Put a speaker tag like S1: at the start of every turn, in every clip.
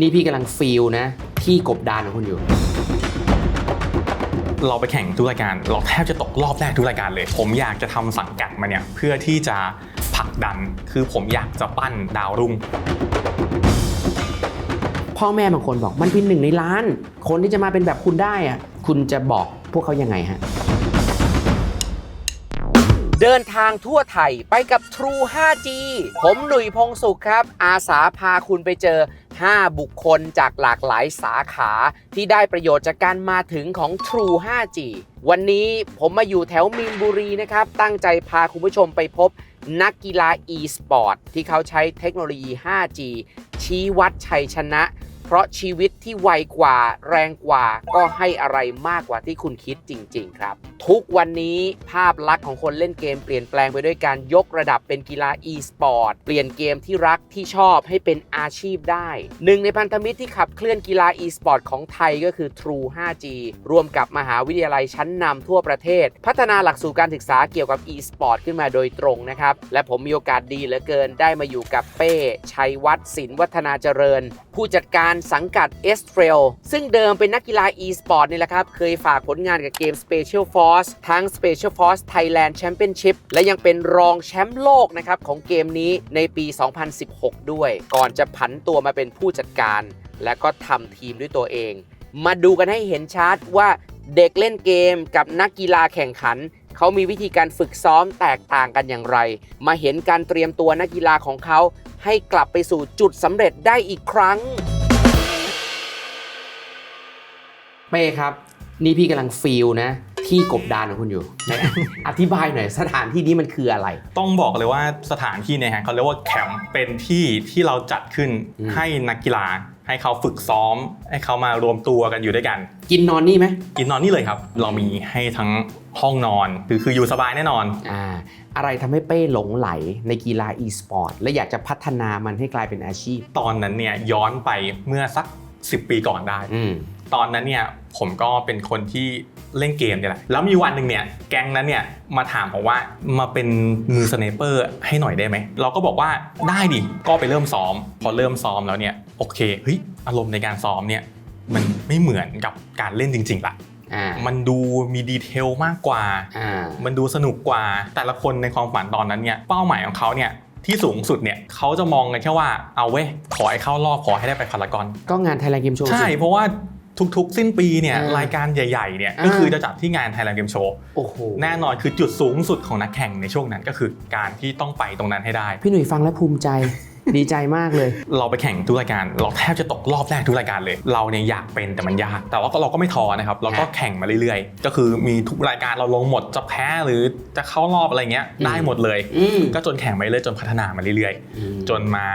S1: นี่พี่กำลังฟีลนะ ที่กบดานของคุณอยู่
S2: เราไปแข่งทุกรายการ เราแทบจะตกรอบแรกทุกรายการเลย ผมอยากจะทำสังกัดมาเนี่ย เพื่อที่จะผลักดัน คือผมอยากจะปั้นดาวรุ่ง
S1: พ่อแม่บางคนบอกมันเป็นหนึ่งในล้าน คนที่จะมาเป็นแบบคุณได้อะคุณจะบอกพวกเขายังไงฮะ เดินทางทั่วไทยไปกับ True 5G ผมหนุ่ยพงสุขครับ อาสาพาคุณไปเจอ 5 บุคคลจากหลากหลายสาขาที่ได้ประโยชน์จากการมาถึงของ True 5G วันนี้ผมมาอยู่แถวมีนบุรีนะครับ ตั้งใจพาคุณผู้ชมไปพบนักกีฬา e-sport ที่เขาใช้เทคโนโลยี 5G ชี้วัดชัยชนะ เพราะชีวิตที่ไวกว่าแรงกว่า ก็ให้อะไรมากกว่าที่คุณคิดจริง ๆ ครับ ทุกวันนี้ภาพลักษณ์ของคนเล่นเกมเปลี่ยนแปลงไปด้วยการยกระดับเป็นกีฬา e-sport เปลี่ยนเกมที่รักที่ชอบให้เป็นอาชีพได้ หนึ่งในพันธมิตรที่ขับเคลื่อนกีฬา e-sport ของไทยก็คือ True 5G ร่วมกับมหาวิทยาลัยชั้นนำทั่วประเทศ พัฒนาหลักสูตรการศึกษาเกี่ยวกับ e-sport ขึ้นมาโดยตรงนะครับและผมมีโอกาสดีเหลือเกินได้มาอยู่กับเป้ชัยวัฒน์ศิลวัฒนาเจริญ ผู้จัดการสังกัด s t r a i l ซึ่งเดิมเป็นนักกีฬา e-sport นี่แหละครับ เคยฝากผลงานกับเกม Special Force ทั้ง Special Force Thailand Championship และยังเป็นรองแชมป์โลกนะครับของเกมนี้ในปี 2016 ด้วย ก่อนจะผันตัวมาเป็นผู้จัดการ และก็ทำทีมด้วยตัวเอง มาดูกันให้เห็นชัดว่าเด็กเล่นเกมกับนักกีฬาแข่งขัน เขามีวิธีการฝึกซ้อมแตกต่างกันอย่างไร มาเห็นการเตรียมตัวนักกีฬาของเขา ให้กลับไปสู่จุดสำเร็จได้อีกครั้ง เป้ครับ นี่พี่กำลังฟีลนะ ที่กบดานของคุณอยู่ไหนอธิบายหน่อยสถานที่นี้มันคืออะไร
S2: ต้องบอกเลยว่าสถานที่เนี่ยฮะเขาเรียกว่าแคมป์เป็นที่ที่เราจัดขึ้น
S1: อืม
S2: ให้นักกีฬา ให้เขาฝึกซ้อม ให้เขามารวมตัวกันอยู่ด้วยกัน
S1: กินนอนนี่ไหม
S2: กินนอนนี่เลยครับ เรามีให้ทั้งห้องนอน คือคืออยู่สบายแน่นอน
S1: อ่าอะไรทำให้เป้หลงไหลในกีฬา e-sport และอยากจะพัฒนามันให้กลายเป็นอาชีพ
S2: ตอนนั้นเนี่ยย้อนไปเมื่อสัก 10 ปีก่อนได้
S1: อืม
S2: ตอนนั้นเนี่ยผมก็เป็นคนที่ เล่นเกมเนี่ยแหละแล้วมีวันหนึ่งเนี่ยแก๊งนั้นเนี่ยมาถามผมว่ามาเป็นมือสไนเปอร์ให้หน่อยได้ไหมเราก็บอกว่าได้ดิก็ไปเริ่มซ้อม พอเริ่มซ้อมแล้วเนี่ยโอเคเฮ้ยอารมณ์ในการซ้อมเนี่ยมันไม่เหมือนกับการเล่นจริงๆละ
S1: อ่า
S2: มันดูมีดีเทลมากกว่า
S1: อ่า
S2: มันดูสนุกกว่า แต่ละคนในความฝันตอนนั้นเนี่ย เป้าหมายของเขาเนี่ยที่สูงสุดเนี่ยเขาจะมองกันแค่ว่าเอาเว้ยขอให้เข้ารอบขอให้ได้ไปพารากอน
S1: ก็งาน Thailand Game Show
S2: ใช่
S1: สิ
S2: เพราะว่า ทุกๆ สิ้นปีเนี่ย
S1: อ่าร
S2: รายการใหญ่ๆเนี่ย
S1: อ่า
S2: ก็คือจะจัดที่งาน Thailand Game Show
S1: โอ้โห
S2: แน่นอนคือจุดสูงสุดของนักแข่งในช่วงนั้นก็คือการที่ต้องไปตรงนั้นให้ได้
S1: พี่หนุ่ยฟังแล้วภูมิใจดีใจมากเลย
S2: เราไปแข่งทุกรายการ เราแทบจะตกรอบแรกทุกรายการเลย เราเนี่ยอยากเป็นแต่มันยาก แต่ว่าเราก็ไม่ท้อนะครับ เราก็แข่งมาเรื่อยๆ ก็คือมีทุกรายการเราลงหมด จะแพ้หรือจะเข้ารอบอะไรเงี้ย
S1: อืม
S2: ได้หมดเลย
S1: อืม
S2: ก็จนแข่งไปเรื่อยจนพัฒนามาเรื่อยๆ จนมา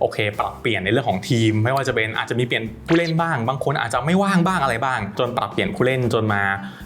S2: โอเค ปรับเปลี่ยนในเรื่องของทีม ไม่ว่าจะเป็นอาจจะมีเปลี่ยนผู้เล่นบ้าง บางคนอาจจะไม่ว่างบ้างอะไรบ้าง จนปรับเปลี่ยนผู้เล่นจนมา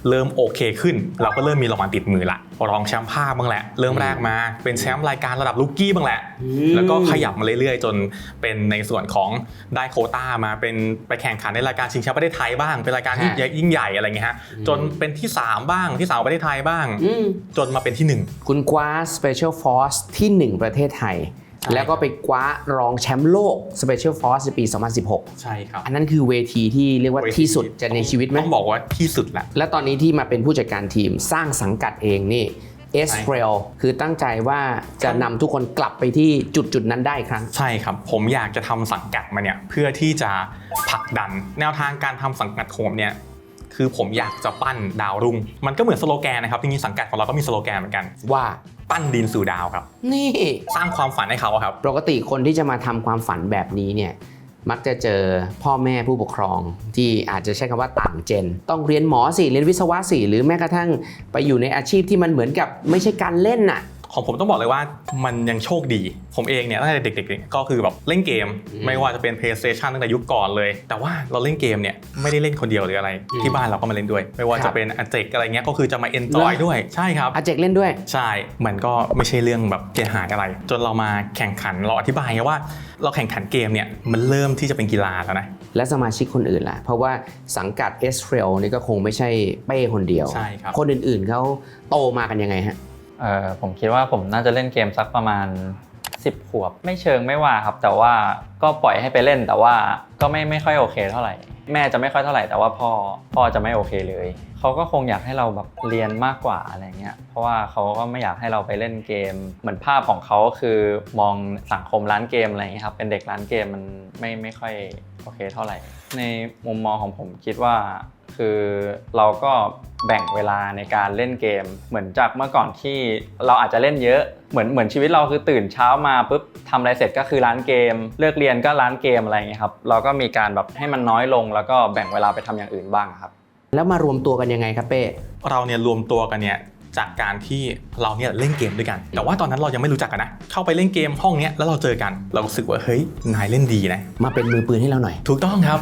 S2: เริ่มโอเคขึ้น เราก็เริ่มมีรางวัลติดมือละรองแชมป์ภาคบ้างแหละ เริ่มแรกมาเป็นแชมป์รายการระดับลูกกี้บ้างแหละ
S1: อืม
S2: แล้วก็ขยับมาเรื่อยๆ จนเป็นในส่วนของได้โควต้ามาเป็นไปแข่งขันในรายการชิงแชมป์ประเทศไทยบ้าง เป็นรายการที่
S1: ฮะ
S2: ยิ่งใหญ่อะไรเงี้ยฮะจนเป็นที่สามบ้างที่สามของประเทศไทยบ้าง
S1: อืม
S2: จนมาเป็นที่หนึ่ง
S1: คุณคว้า Special Force ที่ 1 ประเทศไทย
S2: ใช่
S1: แล้วก็ไปคว้ารองแชมป์โลก Special Force ในปี 2016
S2: ใช่ครับ
S1: อันนั้นคือเวทีที่เรียกว่าที่สุดจะในชีวิตไหม
S2: ต้องบอกว่าที่สุดแหละ
S1: และตอนนี้ที่มาเป็นผู้จัดการทีมสร้างสังกัดเองนี่ s
S2: ใช่
S1: r a i l คือตั้งใจว่าจะนำทุกคนกลับไปที่จุดจุดๆนั้นได้อีกครั้ง
S2: ใช่ครับ ผมอยากจะทำสังกัดมาเนี่ยเพื่อที่จะผลักดันแนวทางการทำสังกัดของผมเนี่ยคือผมอยากจะปั้นดาวรุ่ง มันก็เหมือนสโลแกนนะครับจริงๆสังกัดของเราก็มีสโลแกนเหมือนกัน
S1: ว่า
S2: ปั้นดินสู่ดาวครับ
S1: นี่
S2: สร้างความฝันให้เขาครับ
S1: ปกติคนที่จะมาทำความฝันแบบนี้เนี่ยมักจะเจอพ่อแม่ผู้ปกครอง ที่อาจจะใช้คำว่าต่างเจน ต้องเรียนหมอสิเรียนวิศวะสิหรือแม้กระทั่งไปอยู่ในอาชีพที่มันเหมือนกับไม่ใช่การเล่นน่ะ
S2: ของผมต้องบอกเลยว่ามันยังโชคดี ผมเองเนี่ยตั้งแต่เด็กๆเนี่ยก็คือแบบเล่นเกม
S1: อืม
S2: ไม่ว่าจะเป็น PlayStation ตั้งแต่ยุคก่อนเลย แต่ว่าเราเล่นเกมเนี่ยไม่ได้เล่นคนเดียวหรืออะไร
S1: อืม
S2: ที่บ้านเราก็มาเล่นด้วย ไม่ว่า
S1: ครั
S2: จะ
S1: บ
S2: เป็นอ j เจกอะไรเงี้ยก็คือจะมา enjoy
S1: เหรอ
S2: ด้วยใช่ครับ
S1: อาเจกเล่นด้วย
S2: ใช่มันก็ไม่ใช่เรื่องแบบเสียหายอะไร จนเรามาแข่งขันเราอธิบายไงว่า เราแข่งขันเกมเนี่ยมันเริ่มที่จะเป็นกีฬาแล้วนะ
S1: และสมาชิกคนอื่นล่ะ เพราะว่าสังกัด s r a i l นี่ก็คงไม่ใช่เป้คนเดียว
S2: ใช่ครับ
S1: คนอื่นๆเขาโตมากันยังไงฮะ
S3: เอ่อผมคิดว่าผมน่าจะเล่นเกมสักประมาณ 10 ขวบ ไม่เชิงไม่ว่าครับ แต่ว่าก็ปล่อยให้ไปเล่นแต่ว่าก็ไม่ไม่ค่อยโอเคเท่าไหร่ แม่จะไม่ค่อยเท่าไหร่แต่ว่าพ่อพ่อจะไม่โอเคเลย เขาก็คงอยากให้เราแบบเรียนมากกว่าอะไรเงี้ยเพราะว่าเขาก็ไม่อยากให้เราไปเล่นเกม เหมือนภาพของเขาคือมองสังคมร้านเกมอะไรเงี้ยครับเป็นเด็กร้านเกมมันไม่ไม่ค่อยโอเคเท่าไหร่ ในมุมมองของผมคิดว่า คือเราก็แบ่งเวลาในการเล่นเกม เหมือนจากเมื่อก่อนที่เราอาจจะเล่นเยอะเหมือนเหมือนชีวิตเราคือตื่นเช้ามาปุ๊บทำอะไรเสร็จก็คือร้านเกม เลิกเรียนก็ร้านเกมอะไรอย่างเงี้ยครับเราก็มีการแบบให้มันน้อยลง แล้วก็แบ่งเวลาไปทำอย่างอื่นบ้างครับ
S1: แล้วมารวมตัวกันยังไงครับเป้
S2: เราเนี่ยรวมตัวกันเนี่ย จากการที่เราเนี่ยเล่นเกมด้วยกัน แต่ว่าตอนนั้นเรายังไม่รู้จักกันนะ เข้าไปเล่นเกมห้องเนี้ยแล้วเราเจอกัน เรารู้สึกว่าเฮ้ยนายเล่นดีนะ
S1: มาเป็นมือปืนให้เราหน่อย
S2: ถูกต้องครับ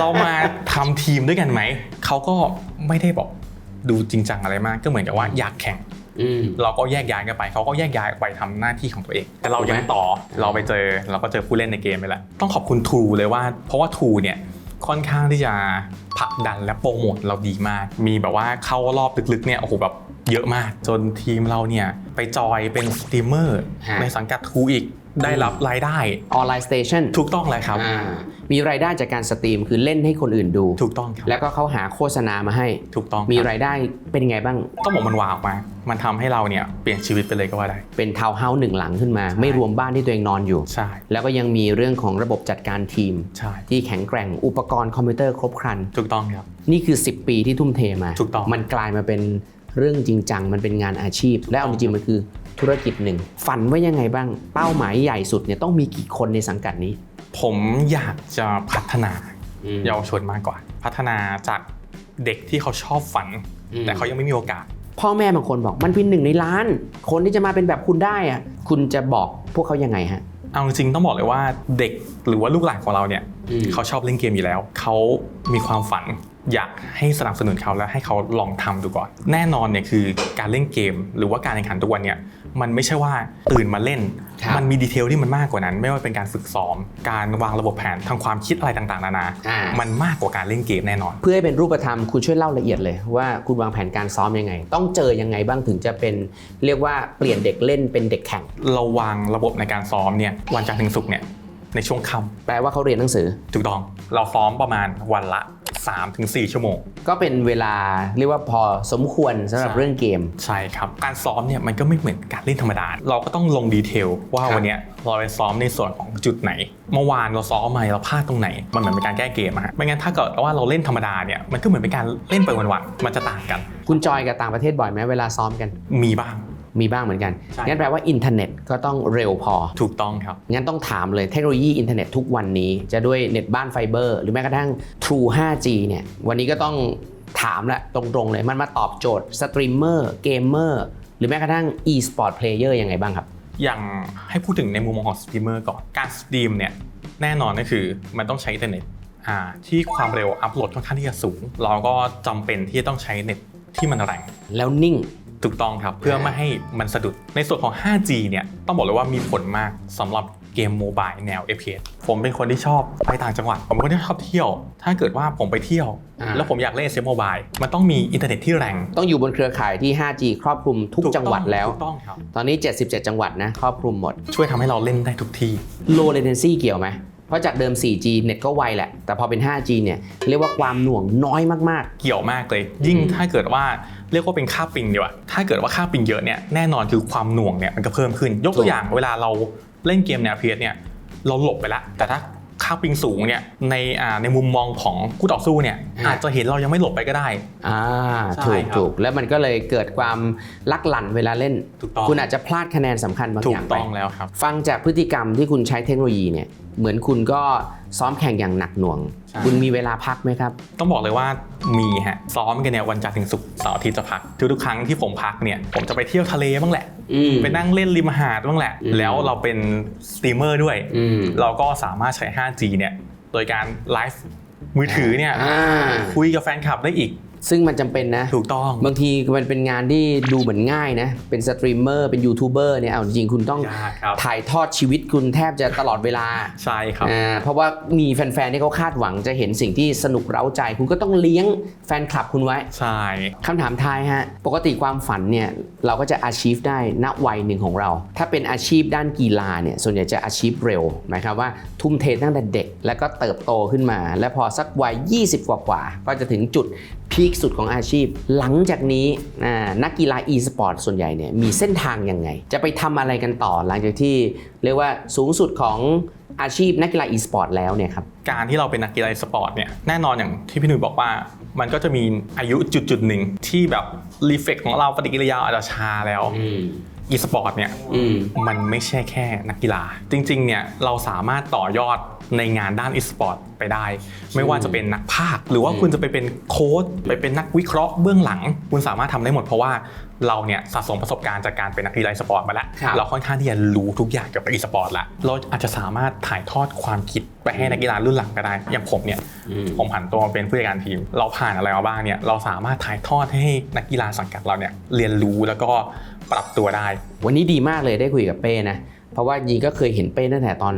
S2: เรามาทำทีมด้วยกันไหม เขาก็ไม่ได้บอกดูจริงจังอะไรมาก ก็เหมือนกับว่าอยากแข่ง
S1: อืม
S2: เราก็แยกย้ายกันไป เขาก็แยกย้ายไปทำหน้าที่ของตัวเอง แต่เรายังต่อ เราไปเจอ เราก็เจอผู้เล่นในเกมไปแล้วต้องขอบคุณทูเลยว่า เพราะว่าทูเนี่ย ค่อนข้างที่จะผลักดันและโปรโมทเราดีมาก มีแบบว่าเข้ารอบลึกๆเนี่ย โอ้โหแบบ เยอะมาก จนทีมเราเนี่ย ไปจอยเป็นสตรีมเมอร์
S1: ฮะ
S2: ในสังกัดทูอีกได้รับรายได้
S1: ออนไลน์สเตชัน
S2: ถูกต้องเลยครับ
S1: มีรายได้จากการสตรีมคือเล่นให้คนอื่นดู
S2: ถูกต้องครับ
S1: แล้วก็เขาหาโฆษณามาให้
S2: ถูกต้อง
S1: มี
S2: ครับ
S1: รายได้เป็นยังไงบ้าง
S2: ต้องบอกมันว้าวมากมันทำให้เราเนี่ยเปลี่ยนชีวิตไปเลยก็ว่าได้
S1: เป็นทาวน์เฮาส์หนึ่งหลังขึ้นมา ไม่รวมบ้านที่ตัวเองนอนอยู่
S2: ใช่
S1: แล้วก็ยังมีเรื่องของระบบจัดการทีม
S2: ใช่
S1: ที่แข็งแกร่งอุปกรณ์คอมพิวเตอร์ครบครัน
S2: ถูกต้องครับ
S1: นี่คือ 10 ปีที่ทุ่มเทมา
S2: ถูกต้อง
S1: มันกลายมาเป็น เรื่องจริงจังมันเป็นงานอาชีพ และเอาจริงๆมันคือธุรกิจหนึ่ง ฝันว่ายังไงบ้าง เป้าหมายใหญ่สุดเนี่ยต้องมีกี่คนในสังกัดนี้
S2: ผมอยากจะพัฒนาเยาวชนมากกว่า พัฒนาจากเด็กที่เขาชอบฝัน
S1: อืม
S2: แต่เขายังไม่มีโอกาส
S1: พ่อแม่บางคนบอกมันเป็นหนึ่งในล้าน คนที่จะมาเป็นแบบคุณได้อะคุณจะบอกพวกเขายังไงฮะ
S2: เอาจริงๆต้องบอกเลยว่าเด็กหรือว่าลูกหลานของเราเนี่ย
S1: อืม
S2: เขาชอบเล่นเกมอยู่แล้ว เขามีความฝัน อยากให้สนับสนุนเขาและให้เขาลองทำดูก่อน แน่นอนเนี่ยคือการเล่นเกม หรือว่าการแข่งขันทุกวันเนี่ยมันไม่ใช่ว่าตื่นมาเล่น
S1: ครับ
S2: มันมีดีเทลที่มันมากกว่านั้น ไม่ว่าเป็นการฝึกซ้อม การวางระบบแผนทางความคิดอะไรต่างๆ นานา
S1: อ่า
S2: มันมากกว่าการเล่นเกมแน่นอน
S1: เพื่อให้เป็นรูปธรรมคุณช่วยเล่าละเอียดเลยว่าคุณวางแผนการซ้อมยังไง ต้องเจอยังไงบ้างถึงจะเป็นเรียกว่าเปลี่ยนเด็กเล่นเป็นเด็กแข่ง
S2: เราวางระบบในการซ้อมเนี่ยวันจันทร์ถึงศุกร์เนี่ยในช่วงค่
S1: แปลว่าเขาเรียนหนังสือำ
S2: ถูกต้อง เราซ้อมประมาณวันละ 3-4 ชั่วโมง
S1: ก็เป็นเวลาเรียกว่าพอสมควรสำหรับ
S2: ใช่
S1: เรื่องเกม
S2: ใช่ครับ การซ้อมเนี่ยมันก็ไม่เหมือนการเล่นธรรมดา เราก็ต้องลงดีเทลว่า
S1: ครับ
S2: วันเนี้ยเราไปซ้อมในส่วนของจุดไหน เมื่อวานเราซ้อมมาเราพลาดตรงไหน มันเหมือนเป็นการแก้เกมอะฮะไม่งั้นถ้าเกิดว่าเราเล่นธรรมดาเนี่ยมันก็เหมือนเป็นการเล่นไปวันๆมันจะต่างกัน
S1: คุณจอยกับต่างประเทศบ่อยไหมเวลาซ้อมกัน
S2: มีบ้าง
S1: มีบ้างเหมือนกัน
S2: ใช่
S1: งั้นแปลว่าอินเทอร์เน็ตก็ต้องเร็วพอ
S2: ถูกต้องครับ
S1: งั้นต้องถามเลยเทคโนโลยีอินเทอร์เน็ตทุกวันนี้จะด้วยเน็ตบ้านไฟเบอร์ หรือแม้กระทั่ง True 5G เนี่ยวันนี้ก็ต้องถามละตรงๆเลยมันมาตอบโจทย์สตรีมเมอร์เกมเมอร์หรือแม้กระทั่ง e-sport player ยังไงบ้างครับ
S2: อย่างให้พูดถึงในมุมมองของสตรีมเมอร์ก่อน การสตรีมเนี่ยแน่นอนก็คือมันต้องใช้อินเทอร์เน็ตอ่าที่ความเร็วอัพโหลดค่อนข้างที่จะสูง เราก็จำเป็นที่จะต้องใช้เน็ต ที่มันแรง
S1: แล้วนิ่ง
S2: ถูกต้องครับ เพื่อไม่ให้มันสะดุด ในส่วนของ 5G เนี่ย ต้องบอกเลยว่ามีผลมากสำหรับเกมโมบายแนว FPS ผมเป็นคนที่ชอบไปต่างจังหวัด ผมเป็นคนที่ชอบเที่ยว ถ้าเกิดว่าผมไปเที่ยว
S1: อ่า
S2: แล้วผมอยากเล่นเซมโมบายมันต้องมีอินเทอร์เน็ตที่แรง
S1: ต้องอยู่บนเครือข่ายที่ 5G ครอบคลุมทุก
S2: ถูต้อง
S1: จังหวัดแล้ว
S2: ถูกต้องครับ
S1: ตอนนี้ 77 จังหวัดนะ ครอบคลุมหมด
S2: ช่วยทำให้เราเล่นได้ทุกที่
S1: low latency เกี่ยวไหม เพราะจากเดิม 4G เน็ตก็ไวแหละ แต่พอเป็น 5G เนี่ยเรียกว่าความหน่วงน้อยมาก
S2: เกี่ยวมากเลย ยิ่ง
S1: อืม
S2: ถ้าเกิดว่าเรียกว่าเป็นค่าปิงดีกว่า ถ้าเกิดว่าค่าปิงเยอะเนี่ยแน่นอนคือความหน่วงเนี่ยมันก็เพิ่มขึ้น ยกตัวอย่างเวลาเราเล่นเกมแนวเพียเนี่ยเราหลบไปแล้วแต่ถ้าค่าปิงสูงเนี่ยในอ่าในมุมมองของคู่ต่อสู้เนี่ย
S1: อ่า
S2: อาจจะเห็นเรายังไม่หลบไปก็ได้
S1: ๆ อ่า
S2: ใช่
S1: ถูก
S2: ครับ
S1: ถูกแล้วมันก็เลยเกิดความลักหลั่นเวลาเล่น
S2: ถูกต้อง
S1: คุณอาจจะพลาดคะแนนสำคัญบาง
S2: ถู
S1: อกย่างไป
S2: ต้องแล้วครับ
S1: ฟังจากพฤติกรรมที่คุณใช้เทคโนโลยีเนี่ย เหมือนคุณก็ซ้อมแข่งอย่างหนักหน่วง
S2: ใช่
S1: คุณมีเวลาพักไหมครับ
S2: ต้องบอกเลยว่ามีฮะซ้อมกันเนี่ยวันจันทร์ถึงศุกร์เสาร์อาทิตย์จะพักทุกๆครั้งที่ผมพักเนี่ยผมจะไปเที่ยวทะเลบ้างแหละ
S1: อืม
S2: ไปนั่งเล่นริมหาดบ้างแหละ
S1: อืม
S2: แล้วเราเป็นสตรีมเมอร์ด้วย
S1: อืม
S2: เราก็สามารถใช้ 5G เนี่ยโดยการไลฟ์มือถือเนี่ย
S1: อ่า
S2: คุยกับแฟนคลับได้อีก
S1: ซึ่งมันจำเป็นนะ
S2: ถูกต้อง
S1: บางทีมันเป็นงานที่ดูเหมือนง่ายนะ เป็นสตรีมเมอร์ เป็นยูทูบเบอร์เนี่ย เอาจริงๆคุณต้อง
S2: ยากครับ
S1: ถ่ายทอดชีวิตคุณแทบจะตลอดเวลา
S2: ใช่ครับ
S1: อ่าเพราะว่ามีแฟนๆที่เขาคาดหวังจะเห็นสิ่งที่สนุกเร้าใจ คุณก็ต้องเลี้ยงแฟนคลับคุณไว้
S2: ใช่
S1: คำถามท้ายฮะ ปกติความฝันเนี่ยเราก็จะ achieve ได้ณวัยหนึ่งของเรา ถ้าเป็นอาชีพด้านกีฬาเนี่ย ส่วนใหญ่จะ achieve เร็วหมายความว่าทุ่มเทตั้งแต่เด็ก แล้วก็เติบโตขึ้นมา และพอสักวัย 20 กว่าๆก็จะถึงจุด พีคสุดของอาชีพ หลังจากนี้อ่านักกีฬา e-sport ส่วนใหญ่เนี่ยมีเส้นทางยังไง จะไปทำอะไรกันต่อหลังจากที่เรียกว่าสูงสุดของอาชีพนักกีฬา e-sport แล้วเนี่ยครับ
S2: การที่เราเป็นนักกีฬาสปอร์ตเนี่ยแน่นอนอย่างที่พี่หนุ่ยบอกว่ามันก็จะมีอายุจุดจุดๆหนึ่งที่แบบรีเฟกของเราปฏิกิริยาอาจจะชาแล้ว
S1: อืม
S2: อีสปอร์ตเนี่ย
S1: อืม
S2: มันไม่ใช่แค่นักกีฬา จริงๆเนี่ยเราสามารถต่อยอด ในงานด้านอีสปอร์ตไปได้ ไม่ว่าจะเป็นนักภาค หรือว่า
S1: อืม
S2: คุณจะไปเป็นโค้ชไปเป็นนักวิเคราะห์เบื้องหลัง คุณสามารถทำได้หมดเพราะว่าเราเนี่ยสะสมประสบการณ์จากการเป็นนักกีฬาอีสปอร์ตมาแล้ว
S1: ครับ
S2: เราค่อนข้างที่จะรู้ทุกอย่างเกี่ยวกับอีสปอร์ตละเราอาจจะสามารถถ่ายทอดความคิดไปให้นักกีฬารุ่นหลังก็ได้ อย่างผมเนี่ย
S1: อืม
S2: ผมผันตัวมาเป็นผู้จัดการทีม เราผ่านอะไรมาบ้างเนี่ยเราสามารถถ่ายทอดให้นักกีฬาสังกัดเราเนี่ยเรียนรู้แล้วก็ปรับตัวได้
S1: วันนี้ดีมากเลยได้คุยกับเป้นะเพราะว่ายีก็เคยเห็นเป้ตั้งแต่ตอน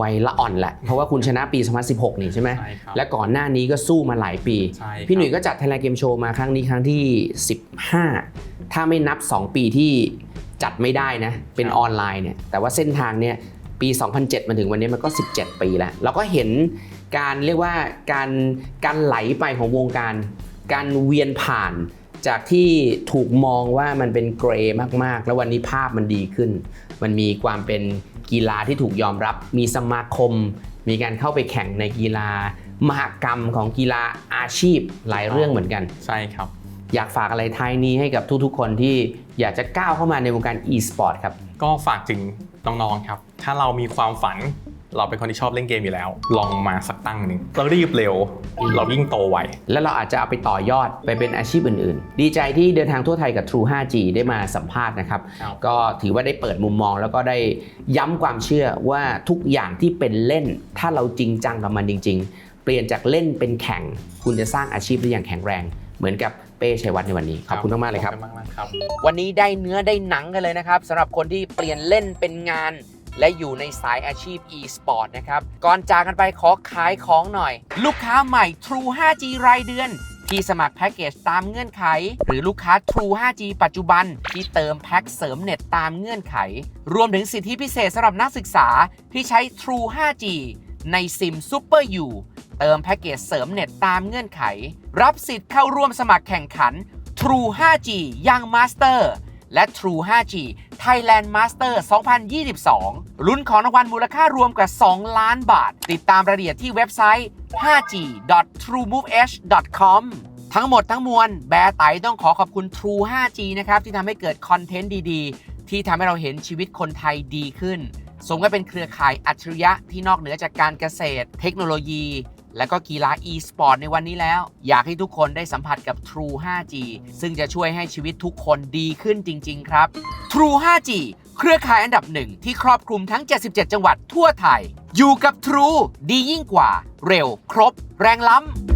S1: วัยละอ่อนแหละ เพราะว่าคุณชนะปี 2016 นี่ใช่ไหม
S2: ใช่ครับ
S1: และก่อนหน้านี้ก็สู้มาหลายปี
S2: ใช่ครับ
S1: พี่หนุ่ยก็จัดไทยแลนด์เกมโชว์มาครั้งนี้ครั้งที่ 15 ถ้าไม่นับ 2 ปีที่จัดไม่ได้นะ เป็นออนไลน์เนี่ย แต่ว่าเส้นทางเนี่ยปี 2007 มาถึงวันนี้มันก็ 17 ปีแล้ว เราก็เห็นการเรียกว่าการการไหลไปของวงการ การเวียนผ่าน จากที่ถูกมองว่ามันเป็นเกรย์มากๆ แล้ววันนี้ภาพมันดีขึ้น มันมีความเป็นกีฬาที่ถูกยอมรับ มีสมาคม มีการเข้าไปแข่งในกีฬามหกรรมของกีฬาอาชีพหลายเรื่องเหมือนกัน
S2: ใช่ครับ
S1: อยากฝากอะไรท้ายนี้ให้กับทุกๆ คนที่อยากจะก้าวเข้ามาในวงการ e-sport ครับ
S2: ก็ฝากถึงน้องๆครับ ถ้าเรามีความฝัน เราเป็นคนที่ชอบเล่นเกมอยู่แล้ว ลองมาสักตั้งหนึ่งเรารีบเร็ว
S1: อืม
S2: เรายิ่งโตไว
S1: แล้วเราอาจจะเอาไปต่อยอดไปเป็นอาชีพอื่นๆ ดีใจที่เดินทางทั่วไทยกับ True 5G ได้มาสัมภาษณ์นะครับ
S2: ครับ
S1: ก็ถือว่าได้เปิดมุมมองแล้วก็ได้ย้ำความเชื่อว่าทุกอย่างที่เป็นเล่น ถ้าเราจริงจังกับมันจริง ๆ เปลี่ยนจากเล่นเป็นแข่ง คุณจะสร้างอาชีพได้อย่างแข็งแรงเหมือนกับเป้ชัยวัฒน์ในวันนี้ ขอบคุณมากๆเลยครับ
S2: ขอบคุณมากๆครับ
S1: วันนี้ได้เนื้อได้หนังกันเลยนะครับสำหรับคนที่เปลี่ยนเล่นเป็นงาน และอยู่ในสายอาชีพ e-sport นะครับ ก่อนจากกันไปขอขายของหน่อย ลูกค้าใหม่ True 5G รายเดือน ที่สมัครแพ็กเกจตามเงื่อนไข หรือลูกค้า True 5G ปัจจุบัน ที่เติมแพ็กเสริมเน็ตตามเงื่อนไข รวมถึงสิทธิพิเศษสำหรับนักศึกษาที่ใช้ True 5G ในซิม Super U เติมแพ็กเกจเสริมเน็ตตามเงื่อนไข รับสิทธิ์เข้าร่วมสมัครแข่งขัน True 5G Young Master และ True 5G Thailand Master 2022 ลุ้นของรางวัลมูลค่ารวมกว่า 2 ล้านบาท ติดตามรายละเอียดที่เว็บไซต์ 5g.truemoveH.com ทั้งหมดทั้งมวลแบร์ไตต้องขอขอบคุณ True 5G นะครับ ที่ทำให้เกิดคอนเทนต์ดีๆ ที่ทำให้เราเห็นชีวิตคนไทยดีขึ้น สมกับเป็นเครือข่ายอัจฉริยะที่นอกเหนือจากการเกษตร เทคโนโลยี และก็กีฬา e-sport ในวันนี้แล้ว อยากให้ทุกคนได้สัมผัสกับ True 5G ซึ่งจะช่วยให้ชีวิตทุกคนดีขึ้นจริง ๆ ครับ True 5G เครือข่ายอันดับหนึ่งที่ครอบคลุมทั้ง 77 จังหวัดทั่วไทย อยู่กับ True ดียิ่งกว่า เร็ว ครบ แรงล้ำ